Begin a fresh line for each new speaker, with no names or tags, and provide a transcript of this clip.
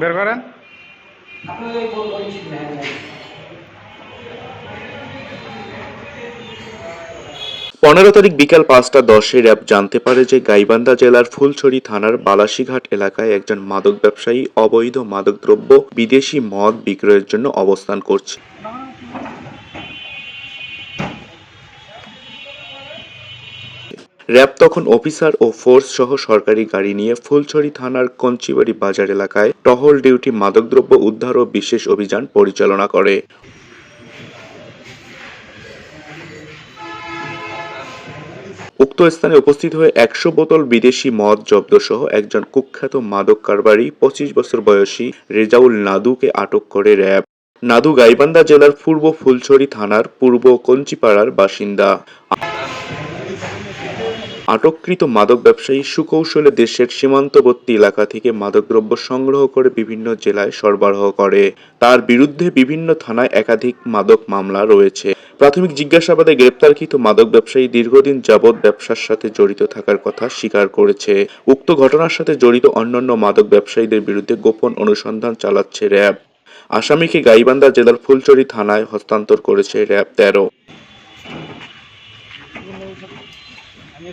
বের করেন।
পনেরো তারিখ বিকাল পাঁচটা দশে র্যাব জানতে পারে যে গাইবান্ধা জেলার ফুলছড়ি থানার বালাসীঘাট এলাকায় একজন মাদক ব্যবসায়ী অবৈধ মাদকদ্রব্য বিদেশি মদ বিক্রয়ের জন্য অবস্থান করছে। র্যাব তখন অফিসার ও ফোর্স সহ সরকারি গাড়ি নিয়ে ফুলছড়ি থানার কঞ্চিবাড়ি বাজার এলাকায় টহল ডিউটি মাদকদ্রব্য উদ্ধার ও বিশেষ অভিযান পরিচালনা করে। উক্ত স্থানে উপস্থিত হয়ে একশো বোতল বিদেশি মদ জব্দ সহ একজন কুখ্যাত মাদক কারবারি পঁচিশ বছর বয়সী রেজাউল নাদুকে আটক করে র্যাব। নাদু গাইবান্ধা জেলার পূর্ব ফুলছড়ি থানার পূর্ব কঞ্চিপাড়ার বাসিন্দা। আটককৃত মাদক ব্যবসায়ী সুকৌশলে দেশের সীমান্তবর্তী এলাকা থেকে মাদকদ্রব্য সংগ্রহ করে বিভিন্ন জেলায় সরবরাহ করে। তার বিরুদ্ধে বিভিন্ন থানায় একাধিক মাদক মামলা রয়েছে। প্রাথমিক জিজ্ঞাসাবাদে গ্রেপ্তারকৃত মাদক ব্যবসায়ী দীর্ঘদিন যাবৎ ব্যবসার সাথে জড়িত থাকার কথা স্বীকার করেছে। উক্ত ঘটনার সাথে জড়িত অন্যান্য মাদক ব্যবসায়ীদের বিরুদ্ধে গোপন অনুসন্ধান চালাচ্ছে র্যাব। আসামিকে গাইবান্ধা জেলার ফুলচড়ি থানায় হস্তান্তর করেছে র্যাব তেরো।
आणि